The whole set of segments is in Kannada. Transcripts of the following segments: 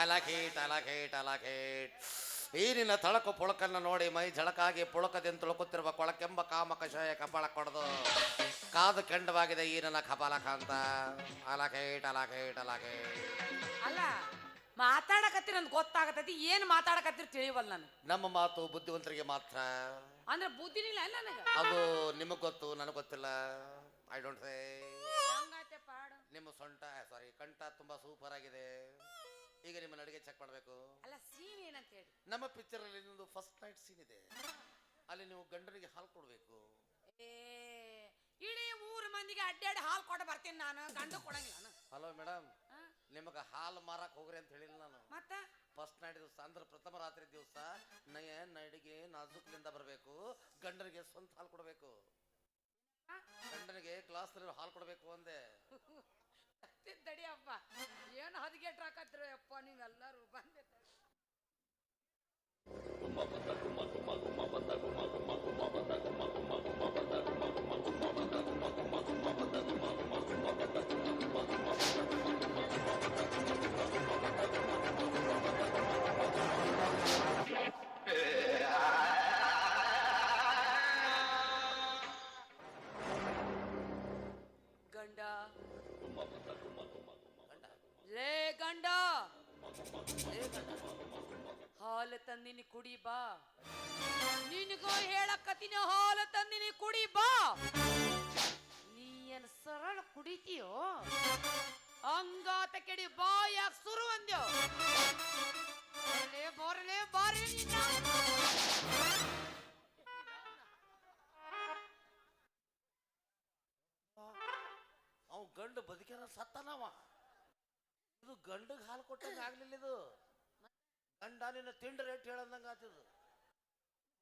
I like it I like I like ಈ ನಿನ್ನ ತಳಕು ಪುಳಕನ್ನು ನೋಡಿ ಮೈ ಝಳಕಾಗಿ ಪುಳಕದಿಂದ ತುಳುಕುತ್ತಿರುವ ಕೊಳಕೆಂಬ ಕಾಮ ಕಷಾಯ ಕಪಾಳ ಕೊಡದು. ಕಾದು ಕೆಂಡವಾಗಿದೆ ಈ ನನ್ನ ಕಪಾಲ ಕಾಂತ. I like it I like it I like it ಅಲ್ಲ ಮಾತಾಡಕತ್ತಿ ಅಂತ ಗೊತ್ತಾಗತೈತಿ ಏನು ಮಾತಾಡಕತ್ತೀರಿ ತಿಳಿವಲ್ಲ ನಾನು ನಮ್ಮ ಮಾತು ಬುದ್ಧಿವಂತರಿಗೆ ಮಾತ್ರ. ಅಂದ್ರೆ ಬುದ್ಧಿನಿಲ್ಲ ನನಗೆ? ಅದು ನಿಮಗೆ ಗೊತ್ತು ನನಗೆ ಗೊತ್ತಿಲ್ಲ. ಐ ಡೋಂಟ್ ಸೇ ಹಂಗಾತೆ ಪಾಡು. ನಿಮ್ಮ ಸೊಂಟ ಸಾರಿ ಕಂಠ ತುಂಬಾ ಸೂಪರ್ ಆಗಿದೆ. ಮಾಡಬೇಕು? ಅಲ್ಲ ಸೀನ್ ಏನಂತ ಹೇಳಿ? ನಮ್ಮ ಪಿಕ್ಚರ್ ಅಲ್ಲಿ ನಿಮ್ದು ಫಸ್ಟ್ ನೈಟ್ ಸೀನ್ ಇದೆ. ಅಲ್ಲಿ ನೀವು ಗಂಡನಿಗೆ ಹಾಲು ಕೊಡಬೇಕು. ಏ ಇಡೀ ಊರ ಮಂದಿಗೆ ಅಡ್ಡಾಡಿ ಹಾಲು ಕೊಟ್ಟು ಬರ್ತೀನಿ ನಾನು. ಗಂಡ ಕೊಡಂಗಿಲ್ಲ ನಾನು. ಹಲೋ ಮೇಡಮ್ ಆ? ನಿಮಗೆ ಹಾಲು ಮಾರಕ್ ಹೋಗ್ರಿ ಅಂತ ಹೇಳಿಲ್ಲ ನಾನು. ಮತ್ತ? ಫಸ್ಟ್ ನೈಟ್ ದಿವಸ ಅಂದ್ರೆ ಪ್ರಥಮ ರಾತ್ರಿ ದಿವಸ ನಯ ನಡಿಗೆ ನಾಜುಕ್ಲಿಂದ ಬರಬೇಕು. ಗಂಡನಿಗೆ ಸ್ವಂತ ಹಾಲು ಕೊಡಬೇಕು. ಆ? ಗಂಡನಿಗೆ ಗ್ಲಾಸ್ ಹಾಲು ಕೊಡಬೇಕು ಅಂದೆ. ತಡಿ ಅಪ್ಪ ಏನು ಹದಗೆಟ್ರ ಹಾಕತ್ರಿ ಅಪ್ಪ ನೀವೆಲ್ಲರೂ ಬಂದೆ. ಹಾಲು ತಂದಿನಿ ಕುಡಿ ಬಾ. ನಿನಗೂ ಹೇಳಕತ್ತಿನ, ಹಾಲು ತಂದಿನಿ ಕುಡಿ ಬಾ. ನೀ ಏನ್ ಸರಳ ಕುಡಿತೀಯೋ? ಅಂಗಾತ ಕೆಡಿ ಬಾ ಯಾಕೆ ಸುರು ಅಂದ್ಯೋ. ಬರಲೇ ಬಾರಿ ಅವ್ ಗಂಡು ಬದುಕ್ಯಾನ ಸತ್ತನವ. ಇದು ಗಂಡಗ್ ಹಾಲು ಕೊಟ್ಟಂಗ ಆಗ್ಲಿಲ್ಲ ಇದು. ಗಂಡ ನಿನ್ನ ತಿಂಡಿ ರೇಟ್ ಹೇಳಂದಂಗ ಆತಿದು.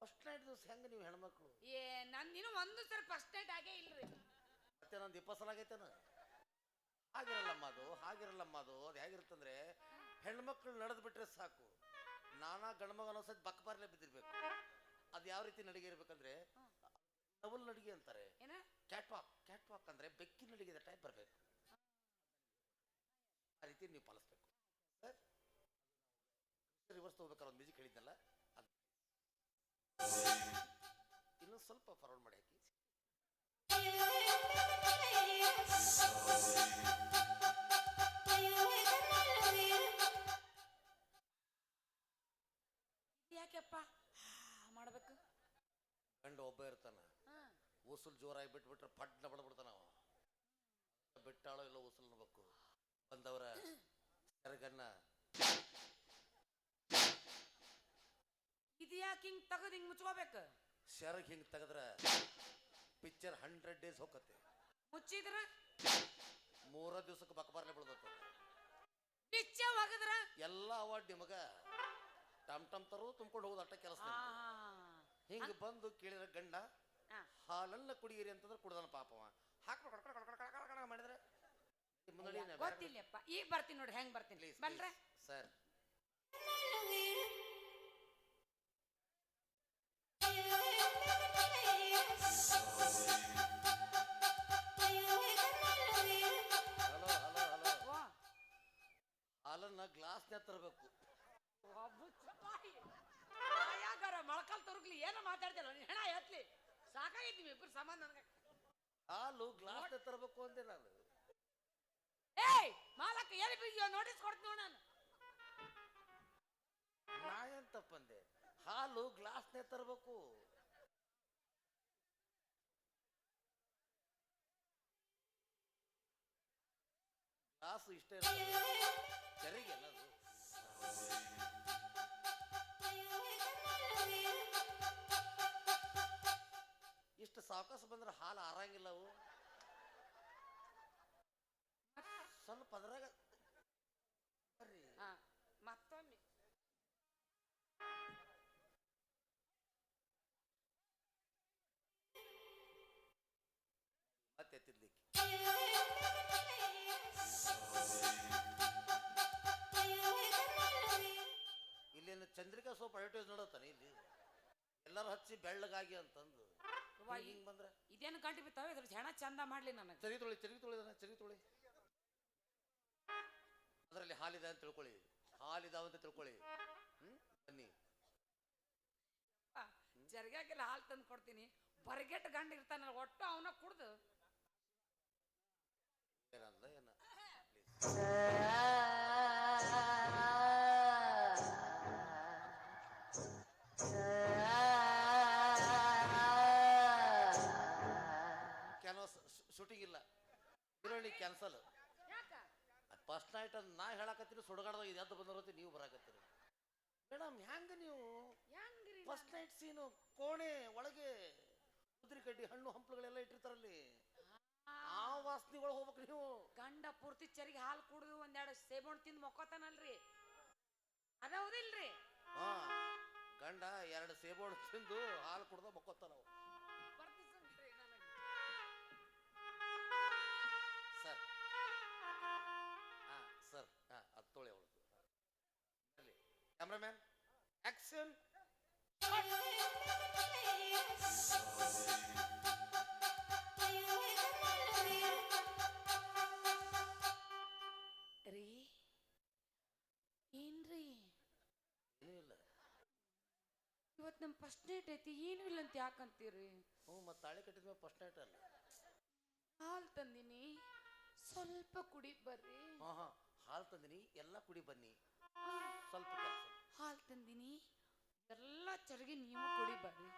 ಫಸ್ಟ್ ನೈಟ್ ದಿವಸ ಹೆಂಗೆ ನೀವು ಹೆಣ್ಮಕ್ಳು? ಏ ನನ್ನ ನೀನು ಒಂದು ಸರ್ ಫಸ್ಟ್ ನೈಟ್ ಆಗೇ ಇಲ್ರಿ. ಮತ್ತೆ ನಂದು ಇಪ್ಪತ್ತು ಸಲ ಆಗೈತೇನ ಹಾಗಿರಲ್ಲಮ್ಮ ಅದು ಹಾಗಿರಲ್ಲಮ್ಮ ಅದು ಅದು ಹೇಗಿರುತ್ತಂದ್ರೆ ಹೆಣ್ಮಕ್ಳು ನಡೆದು ಬಿಟ್ರೆ ಸಾಕು. ನಾನಾ ಗಂಡ್ಮಗ ಬಕ್ ಬಕ್ಬಾರ್ಲೆ ಬಿದ್ದಿರ್ಬೇಕು. ಅದು ಯಾವ ರೀತಿ ನಡಿಗೆ ಇರ್ಬೇಕಂದ್ರೆ ಡಬಲ್ ನಡಿಗೆ ಅಂತಾರೆ. ಏನ? ಕ್ಯಾಟ್ ವಾಕ್ ಕ್ಯಾಟ್ ವಾಕ್ ಅಂದ್ರೆ ಬೆಕ್ಕಿನ ನಡಿಗೆ ಟೈಪ್ ಬರಬೇಕು. ಆ ರೀತಿ ನೀವು ಪಾಲಿಸ್ಬೇಕು. ಸರ್? ರಿವರ್ಸ್ ತಗೋಬೇಕಾದ್ರೆ ಒಂದು ಮ್ಯೂಸಿಕ್ ಹೇಳಿದ್ನಲ್ಲ ಅದು ಇನ್ನೂ ಸ್ವಲ್ಪ ಫಾರ್ವರ್ಡ್ ಮಾಡಿ ಹಾಕಿ. ಯಾಕೆಪ್ಪ? ಮಾಡ್ಬೇಕು. ಗಂಡು ಒಬ್ಬ ಇರ್ತಾನ. ಉಸುಲ್ ಜೋರಾಗಿ ಬಿಟ್ಬಿಟ್ರೆ ಪಡ್ನ ಬಡ್ಬಿಡ್ತಾನ ಅವ. ಬಿಟ್ಟಾಳೋ ಇಲ್ಲ ಉಸುಲ್ ನೋಡ್ಬೇಕು. ಬಂದವರ ಸೆರಗನ್ನ ಯಾಕೆ ಹಿಂಗ್ ತಗದ್ ಹಿಂಗ್ ಮುಚ್ಕೋಬೇಕು? ಸೆರಗ್ ಹಿಂಗ್ ತೆಗೆದ್ರ ಪಿಕ್ಚರ್ ಹಂಡ್ರೆಡ್ ಡೇಸ್ ಹೋಗತ್ತೆ ಮುಚ್ಚಿದ್ರ? ಮೂರ ದಿವಸಕ್ಕೆ ಬಕಬಾರ್ಲೆ ಬಿಡ್ಬೇಕು ಪಿಚ್ಚ ಒಗದ್ರ? ಎಲ್ಲ ಅವಾರ್ಡ್ ನಿಮಗ. ಟಮ್ ಟಮ್ ತರು ತುಂಬ್ಕೊಂಡು ಹೋಗುದು ಅಟ್ಟ ಕೆಲಸ ಹಿಂಗ ಬಂದು ಕೇಳಿದ್ರೆ ಗಂಡ ಹಾಲನ್ನ ಕುಡಿಯಿರಿ ಅಂತಂದ್ರೆ ಕುಡ್ದನ ಪಾಪವ ಹಾಕ್ಬಿಟ್ಟು ಮಾಡಿದ್ರೆ ಗೊತ್ತಿಲ್ಲಪ್ಪ. ಈಗ ಬರ್ತೀನಿ ನೋಡಿ ಹೆಂಗ್ ಬರ್ತೀನಿ. ಬಲ್ರೆ ಸರ್ ಹಾಲು ಗ್ಲಾಸ್ ತರಬೇಕು ಅಂದೆ ನಾನು. ಏಯ್ ಮಾಲಕ್ಕ ಎಲ್ಲಿ ಬಿದ್ದಿಯೋ ನೋಟಿಸ್ ಕೊಡ್ತೀನಿ ನಾನು. ನಾ ಏನ್ ತಪ್ಪಂದೆ ಹಾಲು ಗ್ಲಾಸ್ನೇ ತರಬೇಕು. ಗ್ಲಾಸ್ ಇಷ್ಟೇ ಸಾವಕಾಶ ಬಂದ್ರೆ ಹಾಲು ಆರಂಗಿಲ್ಲ ಅವು. ಸ್ವಲ್ಪ ಅದ್ರಾಗ ಬರ್ರಿ. ಹಾ ಮತ್ತೊಮ್ಮೆ. ಮತ್ತೆ ತಿನ್ಲಿಕ್ಕೆ ಇಲ್ಲೇನು ಚಂದ್ರಿಕಾ ಸೋಪ್ ಅಡ್ವರ್ಟೈಸ್ ನೋಡತ್ತಾನೆ ಇಲ್ಲಿ? ಎಲ್ಲರೂ ಹಚ್ಚಿ ಬೆಳ್ಳಗಾಗಿ ಅಂತಂದು. ಅವ್ವ, ಗಂಟಿ ಹಿಂಗ್ ಬಂದ್ರೆ. ಇದೇನು ಗಂಟು ಬಿದ್ದಾವೆ ಇದ್ರ ಹೆಣ ಚಂದ ಮಾಡ್ಲಿ ನನಗೆ. ಚರಿ ತೊಳಿ ಚರಿ ತೊಳಿ ಚರಿ ತೊಳಿ ಅದರಲ್ಲಿ ಹಾಲಿದೆ ಅಂತ ತಿಳ್ಕೊಳ್ಳಿ. ಹಾಲಿದಾವ ಅಂತ ತಿಳ್ಕೊಳ್ಳಿ. ಹ್ಮ್? ಬನ್ನಿ. ಜರ್ಗ್ಯಾಕೆಲ್ಲ ಹಾಲು ತಂದು ಕೊಡ್ತೀನಿ. ಬರ್ಗೆಟ್ ಗಂಡ ಇರ್ತಾನಲ್ಲ ಒಟ್ಟು ಅವನ ಕುಡ್ದು. ಏನಂದ ಏನ? ಕ್ಯಾನ್ಸಲ್ ಫಸ್ಟ್ ನೈಟ್ ಅಂತ ನಾ ಹೇಳಕತ್ತೀನಿ ಸುಡಗಾಡ್ದಾಗ ಇದು ಎದ್ದು ಬಂದಿರೋತಿ ನೀವು ಬರಾಕತ್ತೀರಿ. ಮೇಡಮ್ ಹೆಂಗ ನೀವು ಹೆಂಗ್ರಿ ಫಸ್ಟ್ ನೈಟ್ ಸೀನು ಕೋಣೆ ಒಳಗೆ ಉದ್ರಿ ಕಡ್ಡಿ ಹಣ್ಣು ಹಂಪ್ಲುಗಳೆಲ್ಲ ಇಟ್ಟಿರ್ತಾರಲ್ಲಿ. ಆ. ವಾಸನೆಗಳು ಹೋಗ್ಬೇಕು ನೀವು. ಗಂಡ ಪೂರ್ತಿ ಚರಿಗೆ ಹಾಲು ಕುಡಿದು ಒಂದೆರಡು ಸೇಬಣ್ಣು ತಿಂದು ಮಕ್ಕೋತಾನಲ್ರಿ. ಅದ ಹೌದಿಲ್ರಿ? ಹಾ ಗಂಡ ಎರಡು ಸೇಬೋಳು ತಿಂದು ಹಾಲು ಕುಡ್ದ ಮಕ್ಕೋತಾನ. ಕ್ಯಾಮ್ರಾಮ್ಯಾನ್ ಆಕ್ಷನ್ ರೀ ಏನ್ರಿ ಇವತ್ತು ನಮ್ಮ ಫಸ್ಟ್ ನೈಟ್ ಐತಿ ಏನು ಇಲ್ಲ ಅಂತ ಯಾಕಂತೀರಿ ಹ್ಞೂ ಮತ್ತೆ ತಾಳಿ ಕಟ್ಟಿದ ಮೇಲೆ ಫಸ್ಟ್ ನೈಟ್ ಅಲ್ಲ. ಹಾಲು ತಂದಿನಿ ಸ್ವಲ್ಪ ಕುಡಿ ಬರ್ರಿ. ಹಾ ಹಾ. ಹಾಲು ತಂದಿನಿ ಎಲ್ಲ ಕುಡಿ ಬನ್ನಿ. ಸ್ವಲ್ಪ ಕೆಲಸ. ಹಾಲು ತಂದಿನಿ. ಎಲ್ಲ ಚರಿಗೆ ನೀವು ಕುಡಿ ಬರ್ರಿ.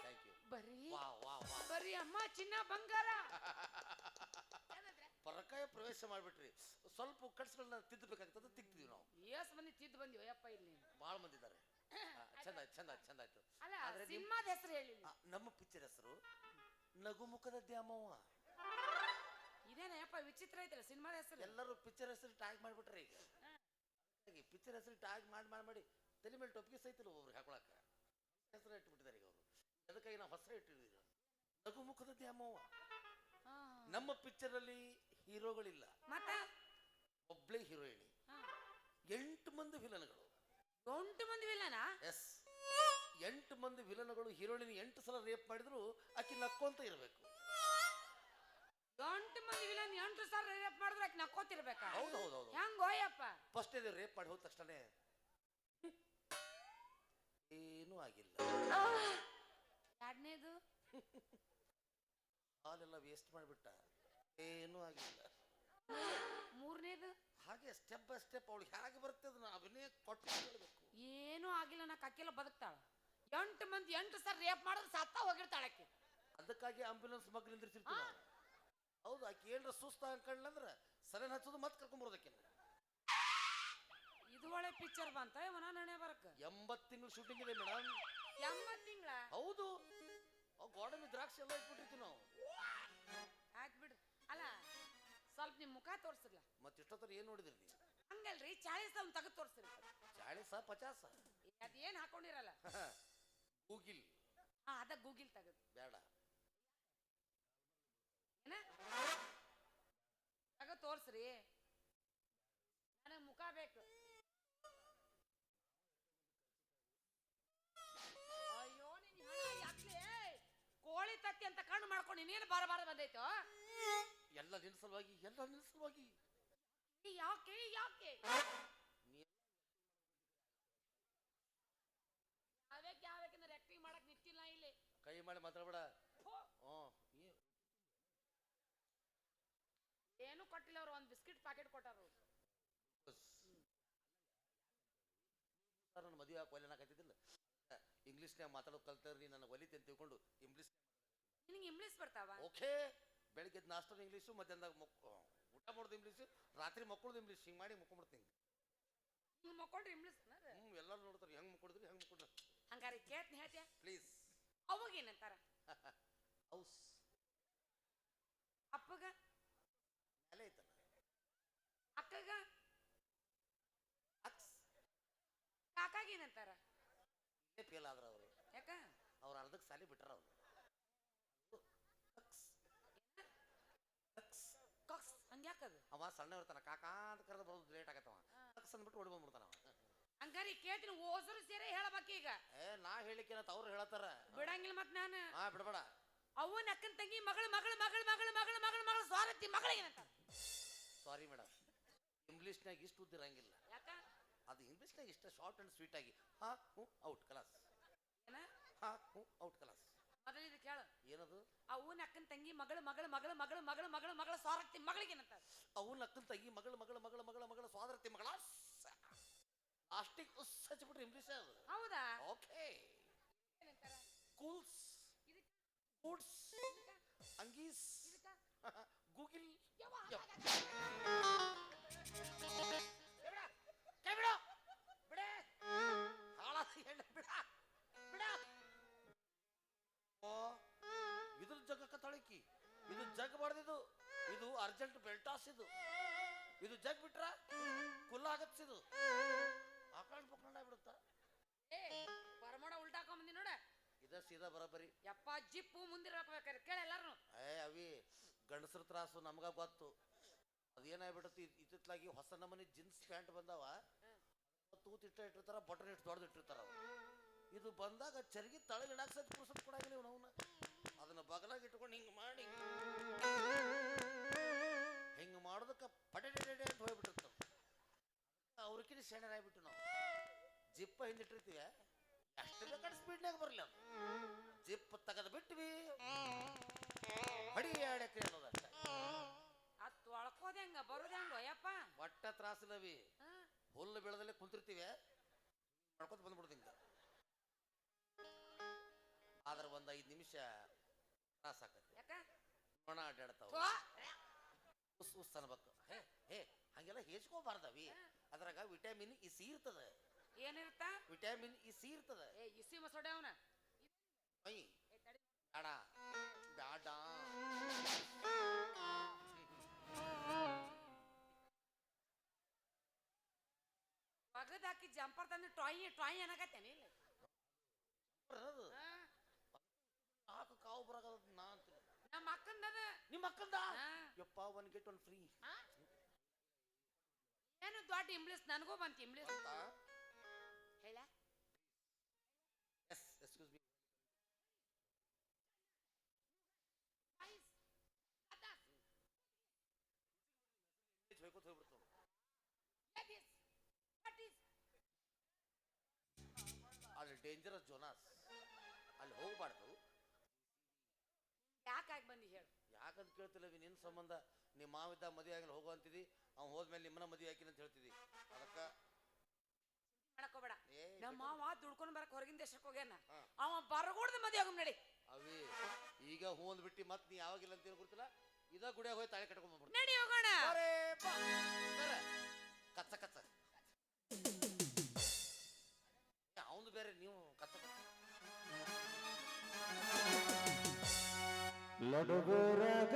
ಥ್ಯಾಂಕ್ ಯು ಬರ್ರಿ. ವಾ ವಾ ವಾ ಬರ್ರಿ ಅಮ್ಮ ಚಿನ್ನ ಬಂಗಾರ. ಪರಕಾಯ ಪ್ರವೇಶ ಮಾಡ್ಬಿಟ್ರಿ. ಸ್ವಲ್ಪ ಕಟ್ಸ್ಗಳನ್ನ ತಿದ್ದಬೇಕಾಗ್ತದೆ ತಿಕ್ತಿದೀವಿ ನಾವು. ಎಸ್ ಮಂದಿ ತಿದ್ದು ಬಂದಿವ ಯಪ್ಪ ಇಲ್ಲಿ. ಭಾಳ ಮಂದಿ ಇದ್ದಾರೆ ಚಂದ ಚಂದ ಚಂದ ಆಯ್ತು. ಅಲ್ಲ ಆದ್ರೆ ನಿಮ್- ಸಿನಿಮಾದ ಹೆಸರು ಹೇಳಿ ಆ, ನಮ್ಮ ಪಿಕ್ಚರ್ ಹೆಸರು ನಗುಮುಖದ ದ್ಯಾಮವ್ವ. ಇದೇನಪ್ಪ ವಿಚಿತ್ರ ಐತಲ್ಲ ಸಿನಿಮಾದ ಹೆಸರು? ಎಲ್ಲರೂ ಪಿಕ್ಚರ್ ಹೆಸರು ಟ್ಯಾಗ್ ಮಾಡ್ಬಿಟ್ರಿ. ಪಿಕ್ಚರ್ ಹೆಸರು ಟ್ಯಾಗ್ ಮಾಡಿ ಮಾಡಿ ಮಾಡಿ. ತಲೆ ಮೇಲೆ ಟೊಪ್ಪಿಗೆ ಸಹಿತಿಲ್ಲ ಒಬ್ರು ಹಾಕೊಳಕ ಹೆಸರು ಇಟ್ಬಿಟ್ಟಿದ್ದಾರೆ ಈಗ ಅವರು. ಅದಕ್ಕಾಗಿ ನಾವು ಹೆಸರು ಇಟ್ಟಿದ್ದೀವಿ ನಗುಮುಖದ ದ್ಯಾಮವ್ವ ಹಾ. ನಮ್ಮ ಪಿಕ್ಚರಲ್ಲಿ ಹೀರೋಗಳಿಲ್ಲ. ಒಬ್ಳೇ ಹೀರೋಯಿನಿ. ಎಂಟು ಮಂದಿ ವಿಲನ್ಗಳು ಎಂಟು ಮಂದಿ ವಿಲನ ಎಸ್ ಎಂಟು ಮಂದಿ ವಿಲನ್ಗಳು ಹೀರೋಯಿನ್ ಎಂಟು ಸಲ ರೇಪ್ ಮಾಡಿದ್ರು ಆಕಿ ನಕ್ಕೊಂತ ಇರಬೇಕು. ಎಂಟು ಮಂದಿ ವಿಲನ್ ಎಂಟು ಸಲ ರೇಪ್ ಮಾಡಿದ್ರೆ ಆಕೆ ನಕ್ಕೋತಿರ್ಬೇಕಾ? ಹೌದು ಹೌದು ಹೌದು. ಹೆಂಗ್ ಫಸ್ಟ್ ಇದು ರೇಪ್ ಮಾಡಿ ಹೋದ ತಕ್ಷಣ ಏನೂ ಆಗಿಲ್ಲ. ಎರಡನೇದು? ಹಾಲೆಲ್ಲ ವೇಸ್ಟ್ ಮಾಡಿಬಿಟ್ಟ. ಏನೂ ಆಗಿಲ್ಲ. ಮೂರನೇದು? ಹಾಗೆ ಸ್ಟೆಪ್ ಬೈ ಸ್ಟೆಪ್ ಅವಳು ಹೇಗೆ ಬರುತ್ತೆ ಅದನ್ನ ಅಭಿನಯ ಕೊಟ್ಟು ಹೇಳ್ಬೇಕು. ಏನೂ ಆಗಿಲ್ಲ ನಾ ಕಕ್ಕೆಲ್ಲ ಬದುಕ್ತಾಳ. ಎಂಟು ಮಂದಿ ಎಂಟು ಸರ್ ರೇಪ್ ಮಾಡಿದ್ರೆ ಸತ್ತ ಹೋಗಿರ್ತಾಳೆ ಆಕೆ. ಅದಕ್ಕಾಗಿ ಆಂಬ್ಯುಲೆನ್ಸ್ ಮಗ್ಳು ನಾವು ಹೌದು ಆಕೆ ಏನರ ಸುಸ್ತ ಅನ್ಕೊಂಡ್ಲಂದ್ರ ಸಲನ್ ಹಚ್ಚೋದು ಮತ್ತೆ ಕರ್ಕೊಂಬರೋದಕ್ಕೆ ಒಳ್ಳೆ ಪಿಕ್ಚರ್ ಬಂತ? ಇವನ ನೆನೆ ಬರಕ. ಎಂಬತ್ತು ತಿಂಗಳು ಶೂಟಿಂಗ್ ಇದೆ ಮೇಡಮ್ ಎಂಬತ್ತು ತಿಂಗಳ? ಹೌದು. ಗೋಡಂಬಿ ದ್ರಾಕ್ಷಿ ಎಲ್ಲ ಇಟ್ಬಿಟ್ಟಿರ್ತೀವಿ ನಾವು. ಹಾಕ್ಬಿಡ್ರಿ ಬಿಡು. ಅಲ್ಲ ಸ್ವಲ್ಪ ನಿಮ್ ಮುಖ ತೋರ್ಸಿರ್ಲ ಮತ್ತೆ ಇಷ್ಟೊತ್ತರ ಏನ್ ನೋಡಿದ್ರಿ ನೀವು? ಹಂಗಲ್ರಿ ಚಾಳಿಸ ಅವ್ನು ತೆಗೆದು ತೋರ್ಸ್ರಿ. ಚಾಳಿಸ ಪಚಾಸ? ಅದೇನ್ ಹಾಕೊಂಡಿರಲ್ಲ. ಗೂಗಿಲ್. ಹಾ ಅದ ಗೂಗಿಲ್ ತೆಗೆದು. ಬೇಡ. ಏನ? ತಗ ತೋರ್ಸ್ರಿ ನನಗೆ ಮುಖ ಬೇಕು ಅಯ್ಯೋ ನಿನ್ ಹೆಣ ಯಾಕ್ಲೆ? ಕೋಳಿ ತತ್ತಿ ಅಂತ ಕಣ್ಣು ನೀನೇನು ಬಾರ ಬಾರ ಬಂದೈತೋ? ಎಲ್ಲ ನಿನ್ನ ಸಲುವಾಗಿ ಎಲ್ಲ ನಿನ್ನ ಸಲುವಾಗಿ. ಯಾಕೆ ಯಾಕೆ? ಯಾವ್ಯಾಕೆ ಯಾವ್ಯಾಕೆ ಆಕ್ಟಿಂಗ್ ಮಾಡಕ್ ನಿಂತಿಲ್ಲ ಇಲ್ಲಿ. ಕೈ ಮಾಡಿ ಮಾತಾಡ್ಬೇಡ. ಹ್ಞೂ ಏನು ಕೊಟ್ಟಿಲ್ಲ ಅವ್ರು ಒಂದ್ ಬಿಸ್ಕಿಟ್ ಪ್ಯಾಕೆಟ್ ಕೊಟ್ಟಾರು ಸರ್ ನನ್ನ ಮದುವೆ ಹಾಕಿ ಒಲೆ ಹಾಕತ್ತಿದ್ದಿಲ್ಲ ಇಂಗ್ಲೀಷ್ನ್ಯಾಗ ಮಾತಾಡೋದು ಕಲ್ತರ್ರಿ ನನ್ನ ಒಲಿತೆ ಅಂತ ತಿಳ್ಕೊಂಡು ಇಂಗ್ಲೀಷ್ ಇಂಗ್ಲೀಷ್ ಬರ್ತಾವ ಓಕೆ ಬೆಳಿಗ್ಗೆ ನಾಷ್ಟದ ಇಂಗ್ಲೀಷು ಮಧ್ಯಾಹ್ನದಾಗ ಮುಕ್ ಊಟ ಮಾಡೋದು ಇಂಗ್ಲೀಷು ರಾತ್ರಿ ಮಕ್ಕಳದು ಇಂಗ್ಲೀಷ್ ಹಿಂಗೆ ಮಾಡಿ ಮುಕ್ಕೊಂಡ್ಬಿಡ್ತೀನಿ. ನೀವು ಮಕ್ಕೊಂಡ್ರಿ ಇಂಗ್ಲೀಷ್ ಹ್ಞೂ ಎಲ್ಲರೂ ನೋಡ್ತಾರೆ ಹೆಂಗೆ ಮುಕ್ಕೊಡಿದ್ರಿ ಹೆಂಗೆ ಮುಕ್ಕೊಂಡ್ರಿ ಹಂಗಾರೆ ಕೇಳ್ತೀನಿ ಹೇಳ್ತೀಯ? ಪ್ಲೀಸ್. ಅವಾಗ ಏನಂತಾರ? ಹೌಸ್. ಅಪ್ಪಗ? ಅಲ್ಲೇ ಐತಲ್ಲ. ಅಕ್ಕಗ? ಅಕ್ಸ್. ಕಾಕಾಗ ಏನಂತಾರ? ಇಲ್ಲೇ ಫೇಲ್ ಆದ್ರ ಅವರು. ಯಾಕ? ಅವ್ರು ಅರ್ಧಕ್ಕೆ ಸಾಲಿ ಬಿಟ್ಟಾರ ಅವರು ಅಕ್ಸ್ ಅಕ್ಸ್ ಕಾಕ್ಸ್ ಹಂಗ್ಯಾಕದು ಅವ ಸಣ್ಣ ಇರ್ತಾನ ಕಾಕಾ ಅಂತ ಕರೆದು ಬರೋದು ಲೇಟ್ ಆಗತ್ತವ ಅಂದ್ಬಿಟ್ಟು ಓಡಿ ಬಂದ್ಬಿಡ್ತಾನ ಅವ. ಹಂಗಾರೆ ಕೇಳ್ತೀನಿ ಓಸರು ಸೇರೆ ಹೇಳಬೇಕು ಈಗ. ಏ ನಾ ಹೇಳಿಕೆ ಅಂತ ಅವ್ರು ಹೇಳತ್ತಾರ. ಬಿಡಂಗಿಲ್ಲ ಮತ್ ನಾನು. ಹಾ ಬಿಡಬೇಡ. ಅವನ ಅಕ್ಕನ ತಂಗಿ ಮಗಳು ಮಗಳು ಮಗಳು ಮಗಳು ಮಗಳು ಮಗಳು ಮಗಳು ಸ್ವಾರತಿ ಮಗಳಿಗೆ ಏನಂತ? ಸಾರಿ ಮೇಡಮ್ ಇಂಗ್ಲೀಷ್ನಾಗ ಇಷ್ಟು ಉದ್ದಿರಂಗಿಲ್ಲ ಯಾಕ? ಅದು ಶಾರ್ಟ್ ಅಂಡ್ ಸ್ವೀಟ್ ಆಗಿ. ಹಾ ಹ್ಞೂ ಔಟ್ ಕಲಾಸ್ ಏನ? ಹಾ ಹ್ಞೂ ಔಟ್ ಕಲಾಸ್ ಮೊದಲು ಇದು ಕೇಳು. ಏನದು? ಅಕ್ಕನ ತಂಗಿ ಮಗಳು ಮಗಳು ಮಗಳು ಮಗಳು ಮಗಳು ಮಗಳು ಮಗಳ ಸಾರಕ್ತಿ ಮಗಳಿಗೆ ಏನಂತ ಅವನ ಅಕ್ಕನ ತಂಗಿ ಮಗಳು ಮಗಳು ಮಗಳ ಮಗಳ ಮಗಳ ಸ್ವಾದರತಿ ಮಗಳ ಲಾಸ್ಟಿಗೆ ಉಸ್ ಹಚ್ಚಿಬಿಟ್ರೆ ಇಂಗ್ಲೀಷ್ ಅದು ಹೌದಾ ಓಕೆ ಕೂಲ್ಸ್ ಗೂಡ್ಸ್ ಅಂಗೀಸ್ ಗೂಗಿಲ್ ಜಗ್ ಬಡ್ದಿದು ಇದು ಅರ್ಜೆಂಟ್ ಬೆಲ್ಟಾಸ್ ಇದು. ಇದು ಜಗ್ ಬಿಟ್ರ ಕುಲ್ಲ ಆಗತ್ಸಿದು ಆಕಂಡ್ ಪಕೊಂಡ ಬಿಡುತ್ತ? ಏ ಉಲ್ಟಾಕೊಂಡ್ ಬಂದಿ ನೋಡ. ಇದ ಸೀದಾ ಬರಬರಿ ಯಪ್ಪ ಜಿಪ್ಪು ಮುಂದಿರ್ಬೇಕಾರೆ ಕೇಳ ಎಲ್ಲಾರು ಏ ಅವಿ ಗಂಡಸ್ರ ತ್ರಾಸು ನಮಗ ಗೊತ್ತು. ಅದೇನಾಗ್ಬಿಡುತ್ತೆ ಇತ್ತಿತ್ಲಾಗಿ ಹೊಸ ನಮೂನಿ ಜೀನ್ಸ್ ಪ್ಯಾಂಟ್ ಬಂದಾವ. ತೂತ್ ಇಟ್ಟ ಇಟ್ಟಿರ್ತಾರ ಬಟನ್ ಇಟ್ಟು ದೊಡ್ಡದು ಇಟ್ಟಿರ್ತಾರ. ಇದು ಬಂದಾಗ ಚರ್ಗಿ ತಳಗಿಡಾಕ ಸತ್ ಕುರ್ಸತ್ ಕೊಡಾಗಿಲ್ಲ ಇವ್ನು ಅವನ್ನ ಅದನ್ನ ಬಗಲಾಗಿ ಇಟ್ಕೊಂಡು ಹಿಂಗ್ ಅವ್ರಕಿನ ಸೆಣರಾಗ್ಬಿಟ್ಟು ನಾವು. ಜಿಪ್ಪ ಹಿಂದಿಟ್ಟಿರ್ತೀವಿ ಎಷ್ಟು ಬೇಕಾದ್ರೆ ಸ್ಪೀಡ್ನಾಗ ಬರಲಿ ಅದು ಜಿಪ್ ತೆಗೆದು ಬಿಟ್ವಿ. ಹೊಡಿ ಆಡಕ್ಕೆ ಅನ್ನೋದಷ್ಟೇ ಅದ್ ತೊಳ್ಕೋದ್ ಹೆಂಗ? ಅಯ್ಯಪ್ಪ. ಒಟ್ಟ ತ್ರಾಸಿಲ್ಲವಿ? ಹುಲ್ಲು ಬೆಳೆದಲ್ಲೇ ಕುಂತಿರ್ತೀವಿ. ಮಾಡ್ಕೊತ ಬಂದ್ಬಿಡ್ದು ಹಿಂಗ. ಆದ್ರೆ ಒಂದು ಐದು ನಿಮಿಷ ತ್ರಾಸ ಆಕತಿ ಯಾಕ? ಒಣ ಅಡ್ಡಾಡ್ತಾವ. ಉಸ್ ಉಸ್ ಅನ್ಬೇಕು. ಹೇ ಹೇ ಹಂಗೆಲ್ಲ ಹೇಚ್ಕೋಬಾರ್ದವಿ. ಅದ್ರಾಗ ವಿಟಮಿನ್ ಇ ಸಿ ಇರ್ತದ ಏನಿರುತ್ತ? ವಿಟಮಿನ್ ಇ ಸಿ ಇರ್ತದ ಏ ಇಸಿ ಮಸೋಡೆ ಅವನ? ಐ ಬೇಡ ಬ್ಯಾಡ ಒಗದ್ ಹಾಕಿ ಜಂಪರ್ ತಂದು ಟಾಯ್ ಟಾಯ್ ಅನ್ನಕತ್ತೇನೆ ಇಲ್ಲ? ಸಾಕು ಕಾವು ಬರಗದ ನಾ ಅಂತ ನಮ್ಮ ಅಕ್ಕಂದದ. ನಿಮ್ಮ ಅಕ್ಕಂದ. ಯಪ್ಪ ಒನ್ ಗೆಟ್ ಒನ್ ಫ್ರೀ? ಏನು ದೊಡ್ಡ ಇಂಬ್ಲಿಸ್ ನನಗೂ ಬಂತು ಇಂಬ್ಲಿಸ್ ಅಂತ? ಹೇಳ. ಎಸ್ ಎಕ್ಸ್ಕ್ಯೂಸ್ ಮೀ ಹೋಗ್ಬಿಡ್ತು ಅಲ್ಲಿ ಡೇಂಜರಸ್ ಜೋನಾಸ್ ಅಲ್ಲಿ ಹೋಗ್ಬಾರ್ದು ಯಾಕಾಗಿ ಬಂದಿ ಹೇಳು ಯಾಕಂತ ಕೇಳ್ತಿಲ್ಲ ನಿನ್ನ ಸಂಬಂಧ ನಿಮ್ಮ ಮಾವಿದ್ದ ಮದುವೆ ಆಗಿಲ್ಲ ಹೋಗು ಅಂತಿದಿ. ಅವ್ನು ಹೋದ್ಮೇಲೆ ನಿಮ್ಮನ್ನ ಮದುವೆ ಹಾಕಿನ ಅಂತ ಹೇಳ್ತಿದಿ. ಅದಕ್ಕ ಮಾಡ್ಕೋಬೇಡ. ಏ ನಮ್ಮ ಮಾವ ದುಡ್ಕೊಂಡ್ ಬರಕ್ ಹೊರಗಿನ ದೇಶಕ್ಕೆ ಹೋಗ್ಯಾನ. ಹಾ. ಅವ ಬರಗೂಡ್ದ ಮದಿ ಆಗಮ್ ನಡಿ. ಅವಿ ಈಗ ಹೂ ಅಂದ್ಬಿಟ್ಟು ಮತ್ತೆ ನೀ ಯಾವಾಗಿಲ್ಲ ಅಂತ ಹೇಳಿ ಗೊತ್ತಿಲ್ಲ. ಇದ ಗುಡಿಯಾಗ ಹೋಗಿ ತಾಳೆ ಕಟ್ಕೊಂಡ್ ಬಂದ್ಬಿಡ್ತೀನಿ ನಡಿ ಹೋಗೋಣ. ಅರೇ ಬಾ. ಸರ, ಕಚ್ಚ ಕಚ್ಚ ಅವನು ಬೇರೆ ನೀವು ಕಚ್ಚ ಕಚ್ಚ ಲಡುಗುರಾಗ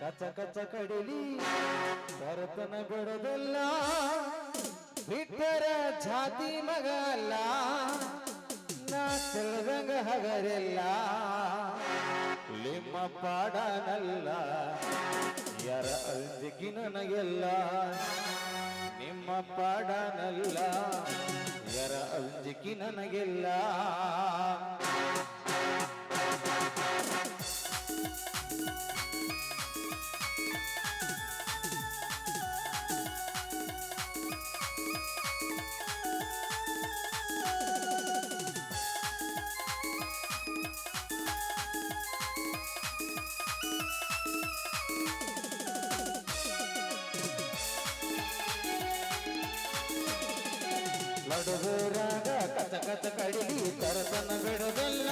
ಕಚ ಕಚ ಕಡಲಿ ಭರತನ ಬಿಡದಲ್ಲ ಬಿಟ್ಟರ ಜಾತಿ ಮಗಲ್ಲ ನಾ ತಿಳಿದಂಗ ಹಗರಿಲ್ಲ. ನಿಮ್ಮ ಪಾಡನಲ್ಲ, ಯಾರ ಅಲ್ದಿಕ್ಕಿ ನನಗೆಲ್ಲ. ನಿಮ್ಮ ಪಾಡನಲ್ಲ, ಯಾರ ಅಂಜಿಕಿ ನನಗೆಲ್ಲ. ಲಡುಗುರಾಗ ಕಥ ಕಥ ಕಡಿಲಿ ತರತನ ಬಿಡೋದಲ್ಲ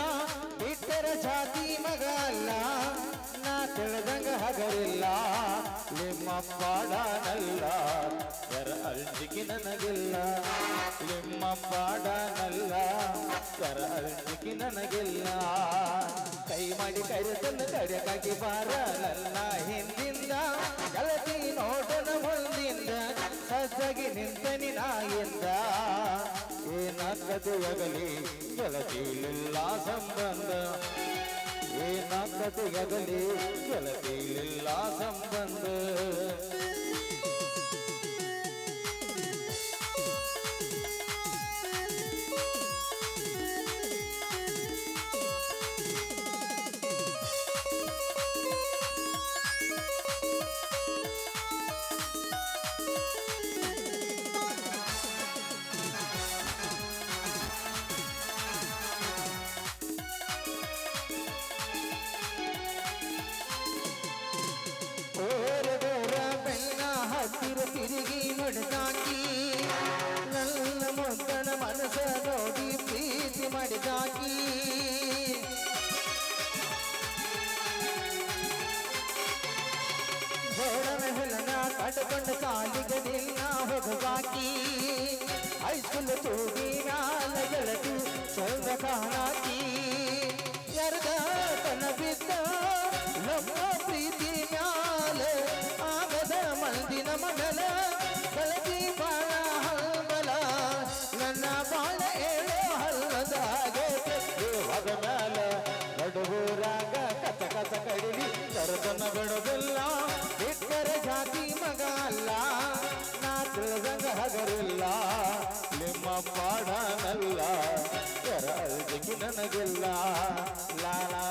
ಬಿಟ್ಟರ ಜಾತಿ ಮಗ ಅಲ್ಲ ನಾ ತಿಳಿದಂಗ ಹಗರಿಲ್ಲ. ನಿಮ್ಮ ಪಾಡನಲ್ಲ ಯಾರ ಅಳ್ಜಿಕೆ ನನಗಿಲ್ಲ. ನಿಮ್ಮ ಪಾಡನಲ್ಲ ಯಾರ ಅಳ್ಜಿಕೆ ನನಗಿಲ್ಲ. ಕೈ ಮಾಡಿ ಕರೆತನ ತಡೆಕಾಗಿ ಬಾರ ನನ್ನ ಹಿಂದಿಂದ. ಗಲತಿ ನೋಡನ ಮುಂದಿಂದ ಸಜ್ಜಗಿ ನಿಂತನಿ ನಾಯಿಂದ ಏನಾಗಲಿ ಗೆಳತಿಲಿಲ್ಲ ಸಂಬಂಧ. ಏನಾಗಲಿ ಗೆಳತಿಲಿಲ್ಲ ಸಂಬಂಧ. ನಮಗಲ ಕಲಗಿ ಬಾಳ ಹಲ್ಬಲ ನನ್ನ ಬಾಳ ಏಳು ಹಲ್ಲದಾಗೆ ದೇವದ ಮೇಲ ನಡುವೂರಾಗ ಕಥ ಕಥ ಕಡಿಲಿ ಕರ್ತನ ಬಿಡುದಿಲ್ಲ ಬಿಟ್ಟರೆ ಜಾತಿ ಮಗ ಅಲ್ಲ, ನಾ ತಿಳಿದಂಗ ಹಗರಿಲ್ಲ. ನಿಮ್ಮ ಪಾಡನಲ್ಲ, ಯಾರ ಅರ್ಜಿಗೆ ನನಗಿಲ್ಲ. ಲಾಲಾ